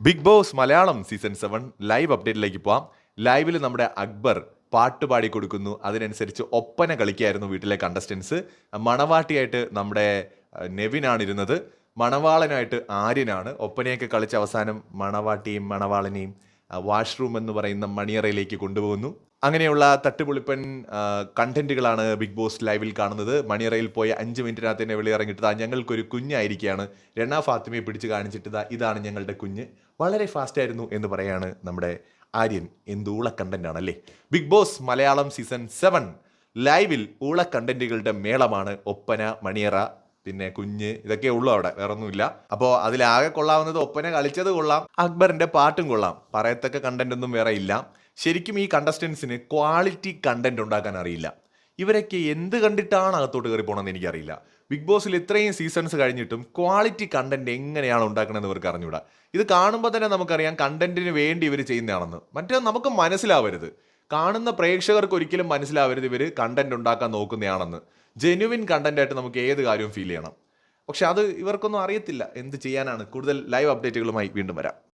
Big Boss Malayalam season seven live അപ്ഡേറ്റിലേക്ക് പോവാം. ലൈവിൽ നമ്മുടെ അക്ബർ പാട്ട് പാടി കൊടുക്കുന്നു. അതിനനുസരിച്ച് ഒപ്പന കളിക്കായിരുന്നു വീട്ടിലെ കണ്ടസ്റ്റൻസ് മണവാട്ടിയായിട്ട് നമ്മുടെ നെവിനാണ് ഇരുന്നത് മണവാളനായിട്ട് ആര്യനാണ് ഒപ്പനയൊക്കെ കളിച്ച അവസാനം മണവാട്ടിയും മണവാളനെയും വാഷ്റൂം എന്ന് പറയുന്ന മണിയറയിലേക്ക് കൊണ്ടുപോകുന്നു. അങ്ങനെയുള്ള തട്ടുപൊളിപ്പൻ കണ്ടന്റുകളാണ് ബിഗ് ബോസ് ലൈവിൽ കാണുന്നത്. മണിയറയിൽ പോയ അഞ്ച് മിനിറ്റിനകത്ത് തന്നെ വെളിയിറങ്ങിയിട്ട് ഞങ്ങൾക്കൊരു കുഞ്ഞായിരിക്കുകയാണ്. രണ ഫാത്തിമയെ പിടിച്ച് കാണിച്ചിട്ട് ഇതാണ് ഞങ്ങളുടെ കുഞ്ഞ്. വളരെ ഫാസ്റ്റ് ആയിരുന്നു എന്ന് പറയാണ് നമ്മുടെ ആര്യൻ എന്ത് ഊള അല്ലേ Big Boss Malayalam season seven ലൈവിൽ ഊള കണ്ടന്റുകളുടെ മേളമാണ് ഒപ്പന മണിയറ പിന്നെ കുഞ്ഞ് ഇതൊക്കെ ഉള്ളു അവിടെ വേറെ ഒന്നുമില്ല അപ്പോൾ അതിലാകെ കൊള്ളാവുന്നത് ഒപ്പനെ കളിച്ചത് കൊള്ളാം അക്ബറിന്റെ പാട്ടും കൊള്ളാം. പറയത്തക്ക കണ്ടന്റ് ഒന്നും വേറെ ഇല്ല. ശരിക്കും ഈ കണ്ടസ്റ്റൻസിന് ക്വാളിറ്റി കണ്ടന്റ് ഉണ്ടാക്കാൻ അറിയില്ല. ഇവരൊക്കെ എന്ത് കണ്ടിട്ടാണ് അകത്തോട്ട് കയറി പോകണമെന്ന് എനിക്കറിയില്ല. ബിഗ് ബോസിൽ ഇത്രയും സീസൺസ് കഴിഞ്ഞിട്ടും ക്വാളിറ്റി കണ്ടന്റ് എങ്ങനെയാണ് ഉണ്ടാക്കണമെന്ന് ഇവർക്ക് അറിഞ്ഞൂടാ. ഇത് കാണുമ്പോൾ തന്നെ നമുക്കറിയാം കണ്ടന്റിന് വേണ്ടി ഇവർ ചെയ്യുന്നതാണെന്ന്. മറ്റേ നമുക്ക് മനസ്സിലാവരുത്. കാണുന്ന പ്രേക്ഷകർക്ക് ഒരിക്കലും മനസ്സിലാവരുത് ഇവർ കണ്ടന്റ് ഉണ്ടാക്കാൻ നോക്കുന്നതാണെന്ന് ജെനുവിൻ കണ്ടന്റ് ആയിട്ട് നമുക്ക് ഏത് കാര്യവും ഫീൽ ചെയ്യണം. പക്ഷെ അത് ഇവർക്കൊന്നും അറിയത്തില്ല. എന്ത് ചെയ്യാനാണ്? കൂടുതൽ ലൈവ് അപ്ഡേറ്റുകളുമായി വീണ്ടും വരാം.